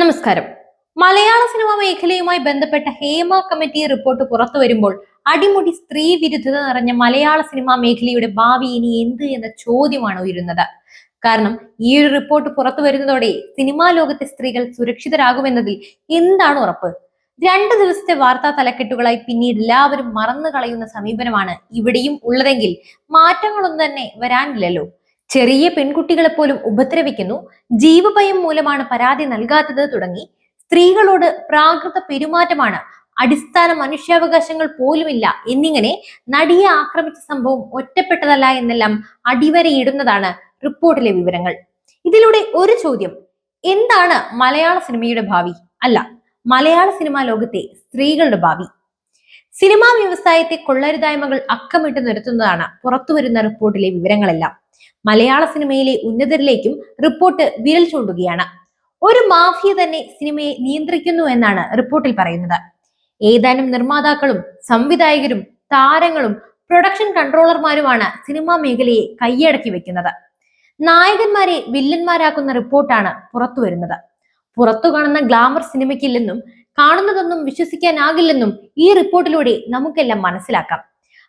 നമസ്കാരം. മലയാള സിനിമാ മേഖലയുമായി ബന്ധപ്പെട്ട ഹേമ കമ്മിറ്റി റിപ്പോർട്ട് പുറത്തു വരുമ്പോൾ അടിമുടി സ്ത്രീ വിരുദ്ധത നിറഞ്ഞ മലയാള സിനിമാ മേഖലയുടെ ഭാവി ഇനി എന്ത് എന്ന ചോദ്യമാണ് ഉയരുന്നത്. കാരണം ഈ ഒരു റിപ്പോർട്ട് പുറത്തു വരുന്നതോടെ സിനിമാ ലോകത്തെ സ്ത്രീകൾ സുരക്ഷിതരാകുമെന്നതിൽ എന്താണ് ഉറപ്പ്? രണ്ട് ദിവസത്തെ വാർത്താ തലക്കെട്ടുകളായി പിന്നീട് എല്ലാവരും മറന്നു കളയുന്ന സമീപനമാണ് ഇവിടെയും ഉള്ളതെങ്കിൽ മാറ്റങ്ങളൊന്നും തന്നെ വരാനില്ലല്ലോ. ചെറിയ പെൺകുട്ടികളെ പോലും ഉപദ്രവിക്കുന്നു. ജീവഭയം മൂലമാണ് പരാതി നൽകാത്തത് തുടങ്ങി. സ്ത്രീകളോട് പ്രാകൃത പെരുമാറ്റമാണ്. അടിസ്ഥാന മനുഷ്യാവകാശങ്ങൾ പോലുമില്ല. എന്നിങ്ങനെ നടിയെ ആക്രമിച്ച സംഭവം ഒറ്റപ്പെട്ടതല്ല എന്നെല്ലാം അടിവരയിടുന്നതാണ് റിപ്പോർട്ടിലെ വിവരങ്ങൾ. ഇതിലൂടെ ഒരു ചോദ്യം. എന്താണ് മലയാള സിനിമയുടെ ഭാവി? അല്ല മലയാള സിനിമാ ലോകത്തെ സ്ത്രീകളുടെ ഭാവി. സിനിമാ വ്യവസായത്തെ കൊള്ളരുതായ്മകൾ അക്കമിട്ട് നിർത്തുന്നതാണ് പുറത്തുവരുന്ന റിപ്പോർട്ടിലെ വിവരങ്ങളെല്ലാം. മലയാള സിനിമയിലെ ഉന്നതരിലേക്കും റിപ്പോർട്ട് വിരൽ ചൂണ്ടുകയാണ്. ഒരു മാഫിയ തന്നെ സിനിമയെ നിയന്ത്രിക്കുന്നു എന്നാണ് റിപ്പോർട്ടിൽ പറയുന്നത്. ഏതാനും നിർമ്മാതാക്കളും സംവിധായകരും താരങ്ങളും പ്രൊഡക്ഷൻ കൺട്രോളർമാരുമാണ് സിനിമാ മേഖലയെ കൈയടക്കി വെക്കുന്നത്. നായകന്മാരെ വില്ലന്മാരാക്കുന്ന റിപ്പോർട്ടാണ് പുറത്തു വരുന്നത് പുറത്തു കാണുന്ന ഗ്ലാമർ സിനിമയ്ക്കില്ലെന്നും കാണുന്നതൊന്നും വിശ്വസിക്കാനാകില്ലെന്നും ഈ റിപ്പോർട്ടിലൂടെ നമുക്കെല്ലാം മനസ്സിലാക്കാം.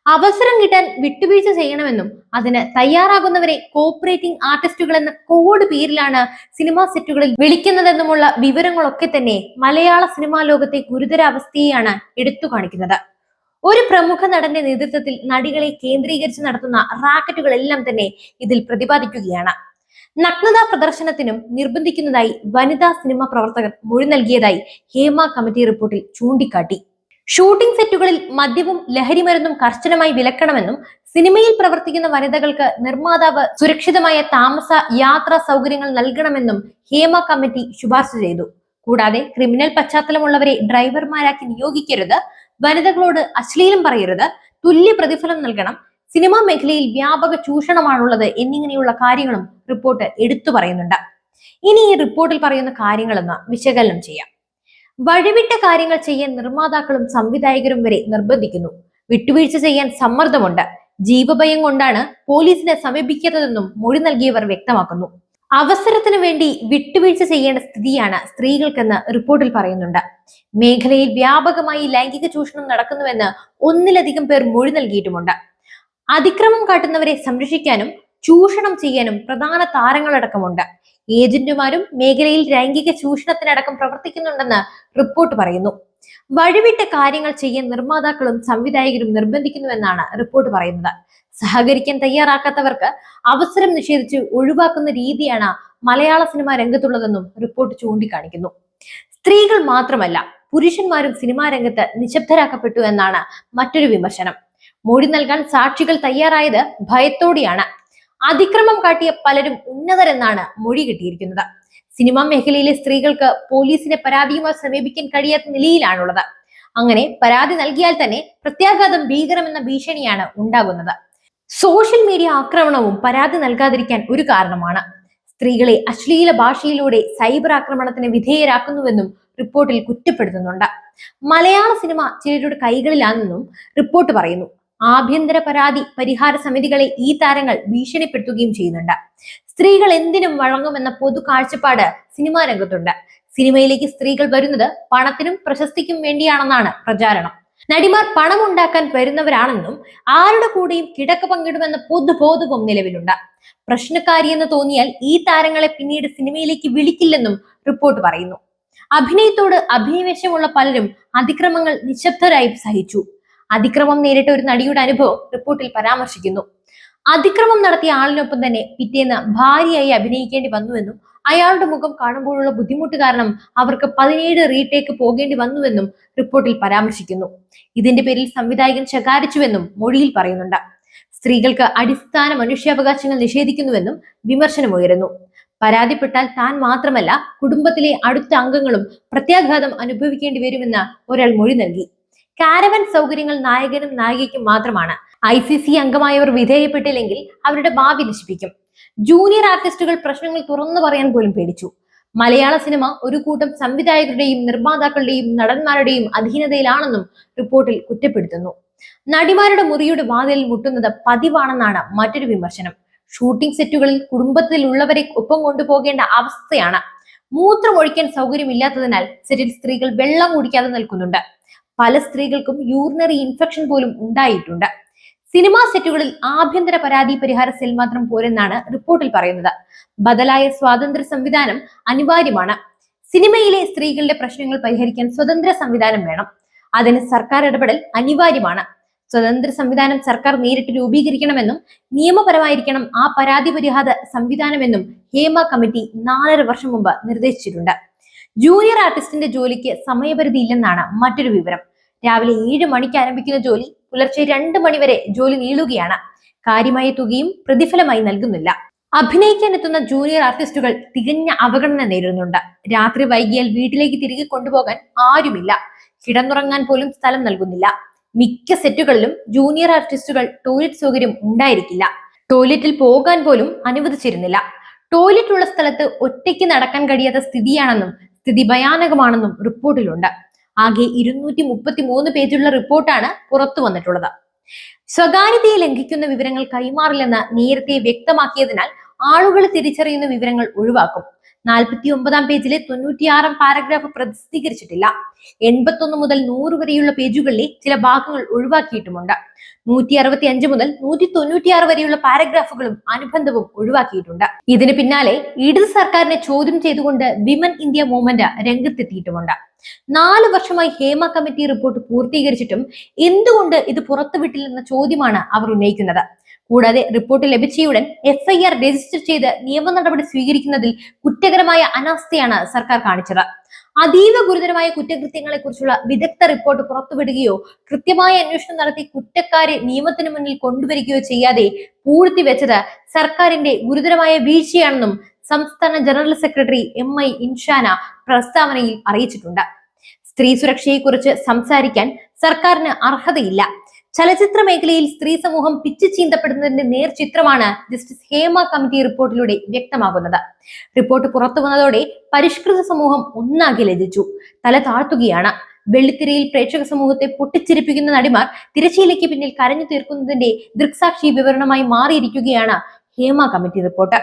അവസരം കിട്ടാൻ വിട്ടുവീഴ്ച ചെയ്യണമെന്നും അതിന് തയ്യാറാകുന്നവരെ കോപ്പറേറ്റിംഗ് ആർട്ടിസ്റ്റുകൾ എന്ന കോഡ് പേരിലാണ് സിനിമാ സെറ്റുകളിൽ വിളിക്കുന്നതെന്നുമുള്ള വിവരങ്ങളൊക്കെ തന്നെ മലയാള സിനിമാ ലോകത്തെ ഗുരുതരാവസ്ഥയെയാണ് എടുത്തു കാണിക്കുന്നത് ഒരു പ്രമുഖ നടന്റെ നേതൃത്വത്തിൽ നടികളെ കേന്ദ്രീകരിച്ച് നടത്തുന്ന റാക്കറ്റുകളെല്ലാം തന്നെ ഇതിൽ പ്രതിപാദിക്കുകയാണ്. നഗ്നതാ പ്രദർശനത്തിനും നിർബന്ധിക്കുന്നതായി വനിതാ സിനിമ പ്രവർത്തകർ മൊഴി നൽകിയതായി ഹേമ കമ്മിറ്റി റിപ്പോർട്ടിൽ ചൂണ്ടിക്കാട്ടി. ഷൂട്ടിംഗ് സെറ്റുകളിൽ മദ്യവും ലഹരിമരുന്നും കർശനമായി വിലക്കണമെന്നും സിനിമയിൽ പ്രവർത്തിക്കുന്ന വനിതകൾക്ക് നിർമ്മാതാവ് സുരക്ഷിതമായ താമസ യാത്രാ സൗകര്യങ്ങൾ നൽകണമെന്നും ഹേമ കമ്മിറ്റി ശുപാർശ ചെയ്തു. കൂടാതെ ക്രിമിനൽ പശ്ചാത്തലമുള്ളവരെ ഡ്രൈവർമാരാക്കി നിയോഗിക്കരുത് വനിതകളോട് അശ്ലീലം പറയരുത് തുല്യ പ്രതിഫലം നൽകണം സിനിമാ മേഖലയിൽ വ്യാപക ചൂഷണമാണുള്ളത് എന്നിങ്ങനെയുള്ള കാര്യങ്ങളും റിപ്പോർട്ട് എടുത്തു പറയുന്നുണ്ട്. ഇനി ഈ റിപ്പോർട്ടിൽ പറയുന്ന കാര്യങ്ങളെന്ന് വിശകലനം ചെയ്യാം. വഴിവിട്ട കാര്യങ്ങൾ ചെയ്യാൻ നിർമ്മാതാക്കളും സംവിധായകരും വരെ നിർബന്ധിക്കുന്നു. വിട്ടുവീഴ്ച ചെയ്യാൻ സമ്മർദ്ദമുണ്ട്. ജീവഭയം കൊണ്ടാണ് പോലീസിനെ സമീപിക്കുന്നതെന്നും മൊഴി നൽകിയവർ വ്യക്തമാക്കുന്നു. അവസരത്തിന് വേണ്ടി വിട്ടുവീഴ്ച ചെയ്യേണ്ട സ്ഥിതിയാണ് സ്ത്രീകൾക്കെന്ന് റിപ്പോർട്ടിൽ പറയുന്നുണ്ട്. മേഖലയിൽ വ്യാപകമായി ലൈംഗിക ചൂഷണം നടക്കുന്നുവെന്ന് ഒന്നിലധികം പേർ മൊഴി നൽകിയിട്ടുമുണ്ട്. അതിക്രമം കാട്ടുന്നവരെ സംരക്ഷിക്കാനും ചൂഷണം ചെയ്യാനും പ്രധാന താരങ്ങളടക്കമുണ്ട്. ഏജന്റുമാരും മേഖലയിൽ ലൈംഗിക ചൂഷണത്തിനടക്കം പ്രവർത്തിക്കുന്നുണ്ടെന്ന് റിപ്പോർട്ട് പറയുന്നു. വഴിവിട്ട കാര്യങ്ങൾ ചെയ്യാൻ നിർമ്മാതാക്കളും സംവിധായകരും നിർബന്ധിക്കുന്നുവെന്നാണ് റിപ്പോർട്ട് പറയുന്നത്. സഹകരിക്കാൻ തയ്യാറാക്കാത്തവർക്ക് അവസരം നിഷേധിച്ച് ഒഴിവാക്കുന്ന രീതിയാണ് മലയാള സിനിമാ രംഗത്തുള്ളതെന്നും റിപ്പോർട്ട് ചൂണ്ടിക്കാണിക്കുന്നു. സ്ത്രീകൾ മാത്രമല്ല പുരുഷന്മാരും സിനിമാ രംഗത്ത് നിശബ്ദരാക്കപ്പെട്ടു എന്നാണ് മറ്റൊരു വിമർശനം. മൊഴി നൽകാൻ സാക്ഷികൾ തയ്യാറായത് ഭയത്തോടെയാണ്. അതിക്രമം കാട്ടിയ പലരും ഉന്നതരെന്നാണ് മൊഴി കിട്ടിയിരിക്കുന്നത്. സിനിമാ മേഖലയിലെ സ്ത്രീകൾക്ക് പോലീസിനെ പരാതിയുമായി സമീപിക്കാൻ കഴിയാത്ത നിലയിലാണുള്ളത്. അങ്ങനെ പരാതി നൽകിയാൽ തന്നെ പ്രത്യാഘാതം ഭീകരമെന്ന ഭീഷണിയാണ് ഉണ്ടാകുന്നത്. സോഷ്യൽ മീഡിയ ആക്രമണവും പരാതി നൽകാതിരിക്കാൻ ഒരു കാരണമാണ്. സ്ത്രീകളെ അശ്ലീല ഭാഷയിലൂടെ സൈബർ ആക്രമണത്തിന് വിധേയരാക്കുന്നുവെന്നും റിപ്പോർട്ടിൽ കുറ്റപ്പെടുത്തുന്നുണ്ട്. മലയാള സിനിമ ചിലരുടെ കൈകളിലാണെന്നും റിപ്പോർട്ട് പറയുന്നു. ആഭ്യന്തര പരാതി പരിഹാര സമിതികളെ ഈ താരങ്ങൾ ഭീഷണിപ്പെടുത്തുകയും ചെയ്യുന്നുണ്ട്. സ്ത്രീകൾ എന്തിനും വഴങ്ങുമെന്ന പൊതു കാഴ്ചപ്പാട് സിനിമാ രംഗത്തുണ്ട്. സിനിമയിലേക്ക് സ്ത്രീകൾ വരുന്നത് പണത്തിനും പ്രശസ്തിക്കും വേണ്ടിയാണെന്നാണ് പ്രചാരണം. നടിമാർ പണം ഉണ്ടാക്കാൻ വരുന്നവരാണെന്നും ആരുടെ കൂടെയും കിടക്ക പങ്കിടുമെന്ന പൊതുബോധവും നിലവിലുണ്ട്. പ്രശ്നക്കാരിയെന്ന് തോന്നിയാൽ ഈ താരങ്ങളെ പിന്നീട് സിനിമയിലേക്ക് വിളിക്കില്ലെന്നും റിപ്പോർട്ട് പറയുന്നു. അഭിനയത്തോട് അഭിനിവേശമുള്ള പലരും അതിക്രമങ്ങൾ നിശബ്ദരായി സഹിച്ചു. അതിക്രമം നേരിട്ട ഒരു നടിയുടെ അനുഭവം റിപ്പോർട്ടിൽ പരാമർശിക്കുന്നു. അതിക്രമം നടത്തിയ ആളിനൊപ്പം തന്നെ പിറ്റേന്ന് ഭാര്യയായി അഭിനയിക്കേണ്ടി വന്നുവെന്നും അയാളുടെ മുഖം കാണുമ്പോഴുള്ള ബുദ്ധിമുട്ട് കാരണം അവർക്ക് പതിനേഴ് റീടേക്ക് പോകേണ്ടി വന്നുവെന്നും റിപ്പോർട്ടിൽ പരാമർശിക്കുന്നു. ഇതിന്റെ പേരിൽ സംവിധായകൻ ശകാരിച്ചുവെന്നും മൊഴിയിൽ പറയുന്നുണ്ട്. സ്ത്രീകൾക്ക് അടിസ്ഥാന മനുഷ്യാവകാശങ്ങൾ നിഷേധിക്കുന്നുവെന്നും വിമർശനമുയരുന്നു. പരാതിപ്പെട്ടാൽ താൻ മാത്രമല്ല കുടുംബത്തിലെ അടുത്ത അംഗങ്ങളും പ്രത്യാഘാതം അനുഭവിക്കേണ്ടി വരുമെന്ന് ഒരാൾ മൊഴി നൽകി. കാരവൻ സൗകര്യങ്ങൾ നായകനും നായികയ്ക്കും മാത്രമാണ്. ഐ സി സി അംഗമായവർ വിധേയപ്പെട്ടില്ലെങ്കിൽ അവരുടെ ഭാവി നശിപ്പിക്കും. ജൂനിയർ ആർട്ടിസ്റ്റുകൾ പ്രശ്നങ്ങൾ തുറന്നു പറയാൻ പോലും പേടിച്ചു. മലയാള സിനിമ ഒരു കൂട്ടം സംവിധായകരുടെയും നിർമ്മാതാക്കളുടെയും നടന്മാരുടെയും അധീനതയിലാണെന്നും റിപ്പോർട്ടിൽ കുറ്റപ്പെടുത്തുന്നു. നടിമാരുടെ മുറിയുടെ വാതിലിൽ മുട്ടുന്നത് പതിവാണെന്നാണ് മറ്റൊരു വിമർശനം. ഷൂട്ടിംഗ് സെറ്റുകളിൽ കുടുംബത്തിലുള്ളവരെ ഒപ്പം കൊണ്ടുപോകേണ്ട അവസ്ഥയാണ്. മൂത്രമൊഴിക്കാൻ സൗകര്യമില്ലാത്തതിനാൽ സെറ്റിൽ സ്ത്രീകൾ വെള്ളം കുടിക്കാതെ നിൽക്കുന്നുണ്ട്. പല സ്ത്രീകൾക്കും യൂറിനറി ഇൻഫെക്ഷൻ പോലും ഉണ്ടായിട്ടുണ്ട്. സിനിമാ സെറ്റുകളിൽ ആഭ്യന്തര പരാതി പരിഹാര സെൽ മാത്രം പോരെന്നാണ് റിപ്പോർട്ടിൽ പറയുന്നത്. ബദലായ സ്വാതന്ത്ര്യ സംവിധാനം അനിവാര്യമാണ്. സിനിമയിലെ സ്ത്രീകളുടെ പ്രശ്നങ്ങൾ പരിഹരിക്കാൻ സ്വതന്ത്ര സംവിധാനം വേണം. അതിന് സർക്കാർ ഇടപെടൽ അനിവാര്യമാണ്. സ്വതന്ത്ര സംവിധാനം സർക്കാർ നേരിട്ട് രൂപീകരിക്കണമെന്നും നിയമപരമായിരിക്കണം ആ പരാതി പരിഹാര സംവിധാനമെന്നും ഹേമ കമ്മിറ്റി നാലര വർഷം മുമ്പ് നിർദ്ദേശിച്ചിട്ടുണ്ട്. ജൂനിയർ ആർട്ടിസ്റ്റിന്റെ ജോലിക്ക് സമയപരിധി ഇല്ലെന്നാണ് മറ്റൊരു വിവരം. രാവിലെ ഏഴ് മണിക്ക് ആരംഭിക്കുന്ന ജോലി പുലർച്ചെ രണ്ട് മണിവരെ ജോലി നീളുകയാണ്. കാര്യമായ തുകയും പ്രതിഫലമായി നൽകുന്നില്ല. അഭിനയിക്കാൻ എത്തുന്ന ജൂനിയർ ആർട്ടിസ്റ്റുകൾ തികഞ്ഞ അവഗണന നേരിടുന്നുണ്ട്. രാത്രി വൈകിയാൽ വീട്ടിലേക്ക് തിരികെ കൊണ്ടുപോകാൻ ആരുമില്ല. കിടന്നുറങ്ങാൻ പോലും സ്ഥലം നൽകുന്നില്ല. മിക്ക സെറ്റുകളിലും ജൂനിയർ ആർട്ടിസ്റ്റുകൾ ടോയ്ലറ്റ് സൗകര്യം ഉണ്ടായിരിക്കില്ല. ടോയ്ലറ്റിൽ പോകാൻ പോലും അനുവദിച്ചിരുന്നില്ല. ടോയ്ലറ്റ് ഉള്ള സ്ഥലത്ത് ഒറ്റയ്ക്ക് നടക്കാൻ കഴിയാത്ത സ്ഥിതിയാണെന്നും സ്ഥിതി ഭയാനകമാണെന്നും റിപ്പോർട്ടിലുണ്ട്. ആകെ ഇരുന്നൂറ്റി മുപ്പത്തി മൂന്ന് പേജുള്ള റിപ്പോർട്ടാണ് പുറത്തു വന്നിട്ടുള്ളത്. സ്വകാര്യതയെ ലംഘിക്കുന്ന വിവരങ്ങൾ കൈമാറില്ലെന്ന് നേരത്തെ വ്യക്തമാക്കിയതിനാൽ ആളുകൾ തിരിച്ചറിയുന്ന വിവരങ്ങൾ ഒഴിവാക്കും. നാൽപ്പത്തി ഒമ്പതാം പേജിലെ തൊണ്ണൂറ്റിയാറാം പാരഗ്രാഫ് പ്രസിദ്ധീകരിച്ചിട്ടില്ല എൺപത്തൊന്ന് മുതൽ നൂറ് വരെയുള്ള പേജുകളിലെ ചില ഭാഗങ്ങൾ ഒഴിവാക്കിയിട്ടുമുണ്ട്. നൂറ്റി അറുപത്തി അഞ്ച് മുതൽ നൂറ്റി തൊണ്ണൂറ്റിയാറ് വരെയുള്ള പാരഗ്രാഫുകളും അനുബന്ധവും ഒഴിവാക്കിയിട്ടുണ്ട്. ഇതിന് പിന്നാലെ ഇടത് സർക്കാരിനെ ചോദ്യം ചെയ്തുകൊണ്ട് വിമൻ ഇന്ത്യ മൂവ്മെന്റ് രംഗത്തെത്തിയിട്ടുമുണ്ട്. നാല് വർഷമായി ഹേമ കമ്മിറ്റി റിപ്പോർട്ട് പൂർത്തീകരിച്ചിട്ടും എന്തുകൊണ്ട് ഇത് പുറത്തുവിട്ടില്ലെന്ന ചോദ്യമാണ് അവർ ഉന്നയിക്കുന്നത്. കൂടാതെ റിപ്പോർട്ട് ലഭിച്ചയുടൻ എഫ്ഐആർ രജിസ്റ്റർ ചെയ്ത് നിയമ നടപടി സ്വീകരിക്കുന്നതിൽ കുറ്റകരമായ അനാസ്ഥയാണ് സർക്കാർ കാണിച്ചത്. അതീവ ഗുരുതരമായ കുറ്റകൃത്യങ്ങളെ കുറിച്ചുള്ള വിദഗ്ധ റിപ്പോർട്ട് പുറത്തുവിടുകയോ കൃത്യമായ അന്വേഷണം നടത്തി കുറ്റക്കാരെ നിയമത്തിന് മുന്നിൽ കൊണ്ടുവരികയോ ചെയ്യാതെ പൂഴ്ത്തിവെച്ചത് സർക്കാരിന്റെ ഗുരുതരമായ വീഴ്ചയാണെന്നും സംസ്ഥാന general secretary M I Inshana പ്രസ്താവനയിൽ അറിയിച്ചിട്ടുണ്ട്. സ്ത്രീ സുരക്ഷയെക്കുറിച്ച് സംസാരിക്കാൻ സർക്കാരിന് അർഹതയില്ല. ചലച്ചിത്ര മേഖലയിൽ സ്ത്രീ സമൂഹം പിച്ചു ചീന്തപ്പെടുന്നതിന്റെ നേർ ചിത്രമാണ് ജസ്റ്റിസ് ഹേമ കമ്മിറ്റി റിപ്പോർട്ടിലൂടെ വ്യക്തമാകുന്നത്. റിപ്പോർട്ട് പുറത്തു വന്നതോടെ പരിഷ്കൃത സമൂഹം ഒന്നാകെ ലജിച്ചു തല താഴ്ത്തുകയാണ്. വെള്ളിത്തിരയിൽ പ്രേക്ഷക സമൂഹത്തെ പൊട്ടിച്ചിരിപ്പിക്കുന്ന നടിമാർ തിരശ്ശീലയ്ക്ക് പിന്നിൽ കരഞ്ഞു തീർക്കുന്നതിന്റെ ദൃക്സാക്ഷി വിവരണമായി മാറിയിരിക്കുകയാണ് ഹേമ കമ്മിറ്റി റിപ്പോർട്ട്.